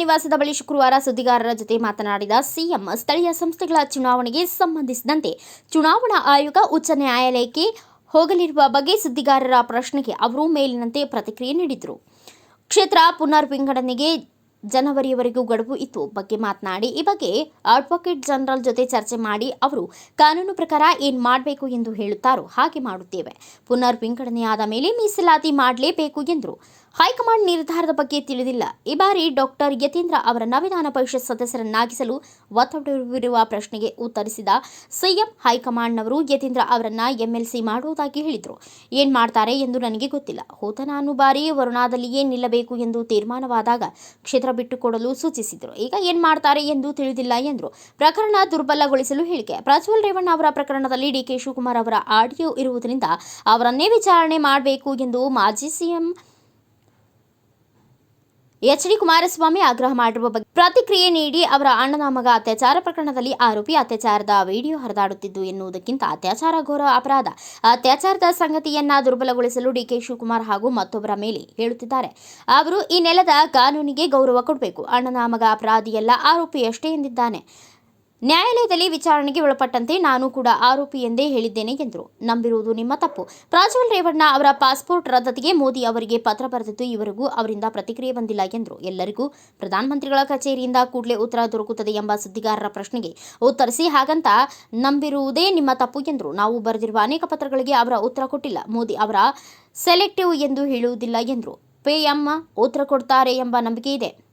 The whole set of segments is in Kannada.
ನಿವಾಸದ ಬಳಿ ಶುಕ್ರವಾರ ಸುದ್ದಿಗಾರರ ಜೊತೆ ಮಾತನಾಡಿದ ಸಿಎಂ, ಸ್ಥಳೀಯ ಸಂಸ್ಥೆಗಳ ಚುನಾವಣೆಗೆ ಸಂಬಂಧಿಸಿದಂತೆ ಚುನಾವಣಾ ಆಯೋಗ ಉಚ್ಚ ನ್ಯಾಯಾಲಯಕ್ಕೆ ಹೋಗಲಿರುವ ಬಗ್ಗೆ ಸುದ್ದಿಗಾರರ ಪ್ರಶ್ನೆಗೆ ಅವರು ಮೇಲಿನಂತೆ ಪ್ರತಿಕ್ರಿಯೆ ನೀಡಿದರು. ಕ್ಷೇತ್ರ ಪುನರ್ ವಿಂಗಡಣೆಗೆ ಜನವರಿಯವರೆಗೂ ಗಡುವು ಇತ್ತು. ಬಗ್ಗೆ ಮಾತನಾಡಿ, ಈ ಬಗ್ಗೆ ಅಡ್ವೊಕೇಟ್ ಜನರಲ್ ಜೊತೆ ಚರ್ಚೆ ಮಾಡಿ ಅವರು ಕಾನೂನು ಪ್ರಕಾರ ಏನ್ ಮಾಡಬೇಕು ಎಂದು ಹೇಳುತ್ತಾರೋ ಹಾಗೆ ಮಾಡುತ್ತೇವೆ. ಪುನರ್ ವಿಂಗಡಣೆಯಾದ ಮೇಲೆ ಮೀಸಲಾತಿ ಮಾಡಲೇಬೇಕು ಎಂದರು. ಹೈಕಮಾಂಡ್ ನಿರ್ಧಾರದ ಬಗ್ಗೆ ತಿಳಿದಿಲ್ಲ. ಈ ಬಾರಿ ಡಾಕ್ಟರ್ ಯತೀಂದ್ರ ಅವರನ್ನ ವಿಧಾನ ಪರಿಷತ್ ಸದಸ್ಯರನ್ನಾಗಿಸಲು ಒತ್ತಡವಿರುವ ಪ್ರಶ್ನೆಗೆ ಉತ್ತರಿಸಿದ ಸಿಎಂ ಹೈಕಮಾಂಡ್ನವರು ಯತೀಂದ್ರ ಅವರನ್ನ ಎಂಎಲ್ಸಿ ಮಾಡುವುದಾಗಿ ಹೇಳಿದರು. ಏನ್ ಮಾಡ್ತಾರೆ ಎಂದು ನನಗೆ ಗೊತ್ತಿಲ್ಲ. ಹೋದ ನಾನು ಬಾರಿ ವರುಣಾದಲ್ಲಿಯೇ ನಿಲ್ಲಬೇಕು ಎಂದು ತೀರ್ಮಾನವಾದಾಗ ಕ್ಷೇತ್ರ ಬಿಟ್ಟುಕೊಡಲು ಸೂಚಿಸಿದರು. ಈಗ ಏನ್ ಮಾಡ್ತಾರೆ ಎಂದು ತಿಳಿದಿಲ್ಲ ಎಂದರು. ಪ್ರಕರಣ ದುರ್ಬಲಗೊಳಿಸಲು ಹೇಳಿಕೆ. ಪ್ರಜ್ವಲ್ ರೇವಣ್ಣ ಅವರ ಪ್ರಕರಣದಲ್ಲಿ ಡಿಕೆ ಶಿವಕುಮಾರ್ ಅವರ ಆಡಿಯೋ ಇರುವುದರಿಂದ ಅವರನ್ನೇ ವಿಚಾರಣೆ ಮಾಡಬೇಕು ಎಂದು ಮಾಜಿ ಸಿಎಂ ಎಚ್ ಡಿ ಕುಮಾರಸ್ವಾಮಿ ಆಗ್ರಹ ಮಾಡಿರುವ ಬಗ್ಗೆ ಪ್ರತಿಕ್ರಿಯೆ ನೀಡಿ ಅವರ ಅಣ್ಣನ ಮಗ ಅತ್ಯಾಚಾರ ಪ್ರಕರಣದಲ್ಲಿ ಆರೋಪಿ ಅತ್ಯಾಚಾರದ ವಿಡಿಯೋ ಹರಿದಾಡುತ್ತಿದ್ದು ಎನ್ನುವುದಕ್ಕಿಂತ ಅತ್ಯಾಚಾರ ಘೋರ ಅಪರಾಧ. ಅತ್ಯಾಚಾರದ ಸಂಗತಿಯನ್ನ ದುರ್ಬಲಗೊಳಿಸಲು ಡಿಕೆ ಶಿವಕುಮಾರ್ ಹಾಗೂ ಮತ್ತೊಬ್ಬರ ಮೇಲೆ ಹೇಳುತ್ತಿದ್ದಾರೆ. ಅವರು ಈ ನೆಲದ ಕಾನೂನಿಗೆ ಗೌರವ ಕೊಡಬೇಕು. ಅಣ್ಣನ ಮಗ ಅಪರಾಧಿಯಲ್ಲ, ಆರೋಪಿಯಷ್ಟೇ ಎಂದಿದ್ದಾನೆ. ನ್ಯಾಯಾಲಯದಲ್ಲಿ ವಿಚಾರಣೆಗೆ ಒಳಪಟ್ಟಂತೆ ನಾನು ಕೂಡ ಆರೋಪಿ ಎಂದೇ ಹೇಳಿದ್ದೇನೆ ಎಂದರು. ನಂಬಿರುವುದು ನಿಮ್ಮ ತಪ್ಪು. ಪ್ರಾಜ್ವಲ್ ರೇವಣ್ಣ ಅವರ ಪಾಸ್ಪೋರ್ಟ್ ರದ್ದತಿಗೆ ಮೋದಿ ಅವರಿಗೆ ಪತ್ರ ಬರೆದಿದ್ದು ಇವರಿಗೂ ಅವರಿಂದ ಪ್ರತಿಕ್ರಿಯೆ ಬಂದಿಲ್ಲ ಎಂದರು. ಎಲ್ಲರಿಗೂ ಪ್ರಧಾನಮಂತ್ರಿಗಳ ಕಚೇರಿಯಿಂದ ಕೂಡಲೇ ಉತ್ತರ ದೊರಕುತ್ತದೆ ಎಂಬ ಸುದ್ದಿಗಾರರ ಪ್ರಶ್ನೆಗೆ ಉತ್ತರಿಸಿ ಹಾಗಂತ ನಂಬಿರುವುದೇ ನಿಮ್ಮ ತಪ್ಪು ಎಂದರು. ನಾವು ಬರೆದಿರುವ ಅನೇಕ ಪತ್ರಗಳಿಗೆ ಅವರ ಉತ್ತರ ಕೊಟ್ಟಿಲ್ಲ. ಮೋದಿ ಅವರ ಸೆಲೆಕ್ಟಿವ್ ಎಂದು ಹೇಳುವುದಿಲ್ಲ ಎಂದರು. ಪಿಎಂ ಉತ್ತರ ಕೊಡ್ತಾರೆ ಎಂಬ ನಂಬಿಕೆ ಇದೆ.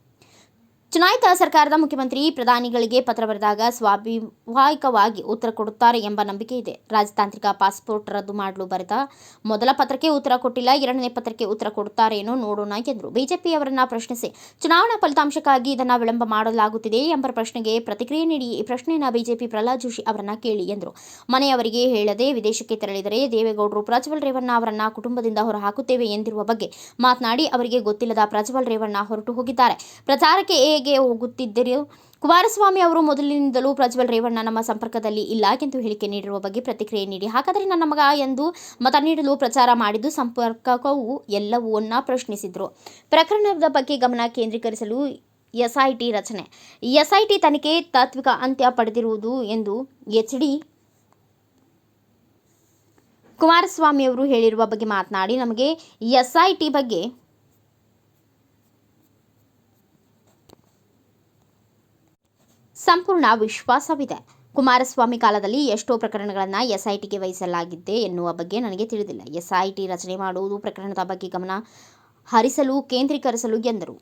ಚುನಾಯಿತ ಸರ್ಕಾರದ ಮುಖ್ಯಮಂತ್ರಿ ಪ್ರಧಾನಿಗಳಿಗೆ ಪತ್ರ ಬರೆದಾಗ ಸ್ವಾಭಾವಿಕವಾಗಿ ಉತ್ತರ ಕೊಡುತ್ತಾರೆ ಎಂಬ ನಂಬಿಕೆ ಇದೆ. ರಾಜತಾಂತ್ರಿಕ ಪಾಸ್ಪೋರ್ಟ್ ರದ್ದು ಮಾಡಲು ಬರೆದ ಮೊದಲ ಪತ್ರಕ್ಕೆ ಉತ್ತರ ಕೊಟ್ಟಿಲ್ಲ, ಎರಡನೇ ಪತ್ರಕ್ಕೆ ಉತ್ತರ ಕೊಡುತ್ತಾರೇನೋ ನೋಡೋಣ ಎಂದರು. ಬಿಜೆಪಿಯವರನ್ನ ಪ್ರಶ್ನಿಸಿ, ಚುನಾವಣಾ ಫಲಿತಾಂಶಕ್ಕಾಗಿ ಇದನ್ನು ವಿಳಂಬ ಮಾಡಲಾಗುತ್ತಿದೆ ಎಂಬ ಪ್ರಶ್ನೆಗೆ ಪ್ರತಿಕ್ರಿಯೆ ನೀಡಿ ಈ ಪ್ರಶ್ನೆಯನ್ನ ಬಿಜೆಪಿ ಪ್ರಹ್ಲಾದ್ ಜೋಶಿ ಅವರನ್ನ ಕೇಳಿ ಎಂದರು. ಮನೆಯವರಿಗೆ ಹೇಳದೆ ವಿದೇಶಕ್ಕೆ ತೆರಳಿದರೆ ದೇವೇಗೌಡರು ಪ್ರಜ್ವಲ್ ರೇವಣ್ಣ ಅವರನ್ನ ಕುಟುಂಬದಿಂದ ಹೊರಹಾಕುತ್ತೇವೆ ಎಂದಿರುವ ಬಗ್ಗೆ ಮಾತನಾಡಿ ಅವರಿಗೆ ಗೊತ್ತಿಲ್ಲದ ಪ್ರಜ್ವಲ್ ರೇವಣ್ಣ ಹೊರಟು ಹೋಗಿದ್ದಾರೆ. ಪ್ರಚಾರಕ್ಕೆ ಹೇಗೆ ಹೋಗುತ್ತಿದ್ದರು ಕುಮಾರಸ್ವಾಮಿ ಅವರು ಮೊದಲಿನಿಂದಲೂ ಪ್ರಜ್ವಲ್ ರೇವಣ್ಣ ನಮ್ಮ ಸಂಪರ್ಕದಲ್ಲಿ ಇಲ್ಲ ಎಂದು ಹೇಳಿಕೆ ನೀಡಿರುವ ಬಗ್ಗೆ ಪ್ರತಿಕ್ರಿಯೆ ನೀಡಿ. ಹಾಗಾದರೆ ನನ್ನ ಎಂದು ಮತ ನೀಡಲು ಪ್ರಚಾರ ಮಾಡಿದ್ದು ಸಂಪರ್ಕವು ಎಲ್ಲವನ್ನ ಪ್ರಶ್ನಿಸಿದರು. ಪ್ರಕರಣದ ಬಗ್ಗೆ ಗಮನ ಕೇಂದ್ರೀಕರಿಸಲು ಎಸ್ಐಟಿ ರಚನೆ. ಎಸ್ಐಟಿ ತನಿಖೆ ತಾತ್ವಿಕ ಅಂತ್ಯ ಪಡೆದಿರುವುದು ಎಂದು ಎಚ್ ಡಿ ಕುಮಾರಸ್ವಾಮಿ ಅವರು ಹೇಳಿರುವ ಬಗ್ಗೆ ಮಾತನಾಡಿ, ನಮಗೆ ಎಸ್ಐಟಿ ಬಗ್ಗೆ ಸಂಪೂರ್ಣ ವಿಶ್ವಾಸವಿದೆ. ಕುಮಾರಸ್ವಾಮಿ ಕಾಲದಲ್ಲಿ ಎಷ್ಟೋ ಪ್ರಕರಣಗಳನ್ನು ಎಸ್ಐಟಿಗೆ ವಹಿಸಲಾಗಿದೆ ಎನ್ನುವ ಬಗ್ಗೆ ನನಗೆ ತಿಳಿದಿಲ್ಲ. ಎಸ್ಐಟಿ ರಚನೆ ಮಾಡುವುದು ಪ್ರಕರಣದ ಬಗ್ಗೆ ಗಮನ ಹರಿಸಲು, ಕೇಂದ್ರೀಕರಿಸಲು ಎಂದರು.